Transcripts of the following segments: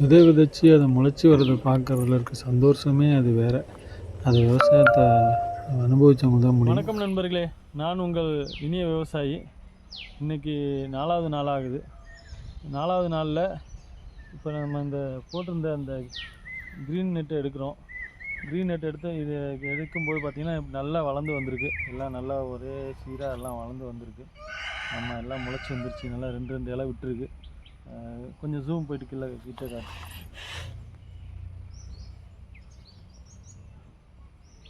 விதை விதைச்சி அதை முளைச்சி வர்றத பார்க்கறதுல இருக்க சந்தோஷமே அது வேறு. அது விவசாயத்தை அனுபவிச்சவங்க தான் முடியும் வணக்கம் நண்பர்களே. நான் உங்கள் இனிய விவசாயி. இன்னைக்கு நாலாவது நாள் ஆகுது நாலாவது நாளில் இப்போ நம்ம இந்த போட்டிருந்த அந்த க்ரீன் நெட்டை எடுக்கிறோம். க்ரீன் நெட் எடுத்து இது எடுக்கும்போது பார்த்திங்கன்னா நல்லா வளர்ந்து வந்திருக்கு. எல்லாம் நல்லா ஒரே சீராக எல்லாம் வளர்ந்து வந்திருக்கு. நம்ம எல்லாம் முளைச்சி வந்துருச்சு. நல்லா ரெண்டு ரெண்டு இலை விட்டுருக்கு. கொஞ்சம் ஜூம் போயிட்டு கீழே கிட்ட காட்டு.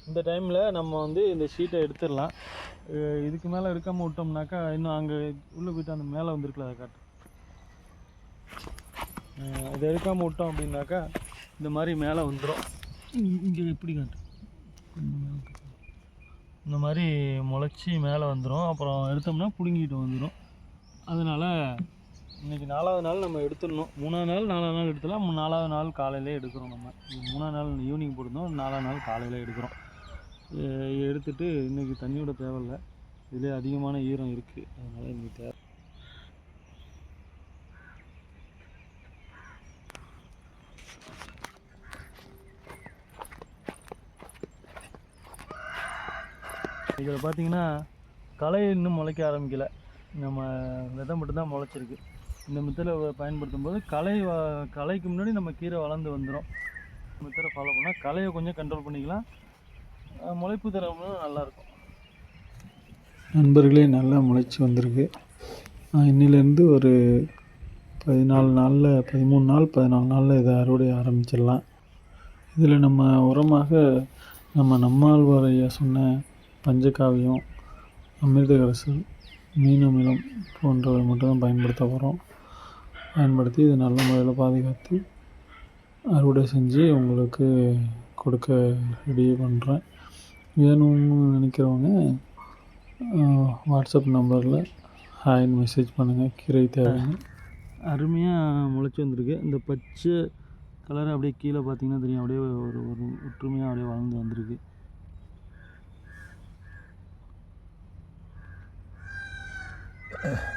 இந்த டைமில் நம்ம வந்து இந்த ஷீட்டை எடுத்துடலாம். இதுக்கு மேலே எடுக்காமல் விட்டோம்னாக்கா இன்னும் அங்கே உள்ளே போயிட்டு அந்த மேலே வந்துருக்குல அதை காட்டு. இதை எடுக்காமல் விட்டோம் அப்படின்னாக்கா இந்த மாதிரி மேலே வந்துடும் இங்கே எப்படி காட்டு? காட்டு. இந்த மாதிரி முளைச்சி மேலே வந்துடும் அப்புறம் எடுத்தோம்னா பிடுங்கிட்டு வந்துடும் அதனால் இன்றைக்கி நாலாவது நாள் நம்ம எடுத்துடணும். மூணாவது நாள் நாலாவது நாள் எடுத்துலாம் நாலாவது நாள் காலையிலே எடுக்கிறோம் நம்ம. மூணாவது நாள் ஈவினிங் போட்டிருந்தோம். நாலாவது நாள் காலையில் எடுக்கிறோம். எடுத்துட்டு இன்றைக்கி தண்ணியோட தேவையில்ல. இதிலே அதிகமான ஈரம் இருக்குது அதனால் இன்றைக்கி தேவை. இதில் பார்த்தீங்கன்னா களை இன்னும் முளைக்க ஆரம்பிக்கலை. நம்ம விதை மட்டும்தான் முளைச்சிருக்கு. இந்த முத்திரை பயன்படுத்தும் போது களை கலைக்கு களைக்கு முன்னாடி நம்ம கீரை வளர்ந்து வந்துடும் முத்திரை ஃபாலோ பண்ணால் களையை கொஞ்சம் கண்ட்ரோல் பண்ணிக்கலாம். முளைப்பு தரமும் நல்லாயிருக்கும். நண்பர்களே நல்லா முளைச்சி வந்திருக்கு. நான் இன்னிலேருந்து ஒரு பதினாலு நாளில் பதிமூணு நாள் பதினாலு நாளில் இதை அறுவடை ஆரம்பிச்சிடலாம். இதில் நம்ம உரமாக நம்ம நம்மாழ்வாரையை சொன்ன பஞ்சகாவியம் அமிர்தகரசல் மீனமிலம் போன்றவை மட்டும்தான் பயன்படுத்த போகிறோம் பயன்படுத்தி இதை நல்ல முறையில் பாதுகாத்து அறுவடை செஞ்சு உங்களுக்கு கொடுக்க ரெடி பண்ணுறேன் வேணும்னு நினைக்கிறவங்க வாட்ஸ்அப் நம்பரில் ஹாய்னு மெசேஜ் பண்ணுங்கள் கீரை தேவைங்க. அருமையாக முளைச்சி வந்திருக்கு. இந்த பச்சை கலர் அப்படியே கீழே பார்த்தீங்கன்னா தெரியும். அப்படியே ஒரு ஒரு ஒற்றுமையாக அப்படியே வளர்ந்து வந்திருக்கு. Yeah.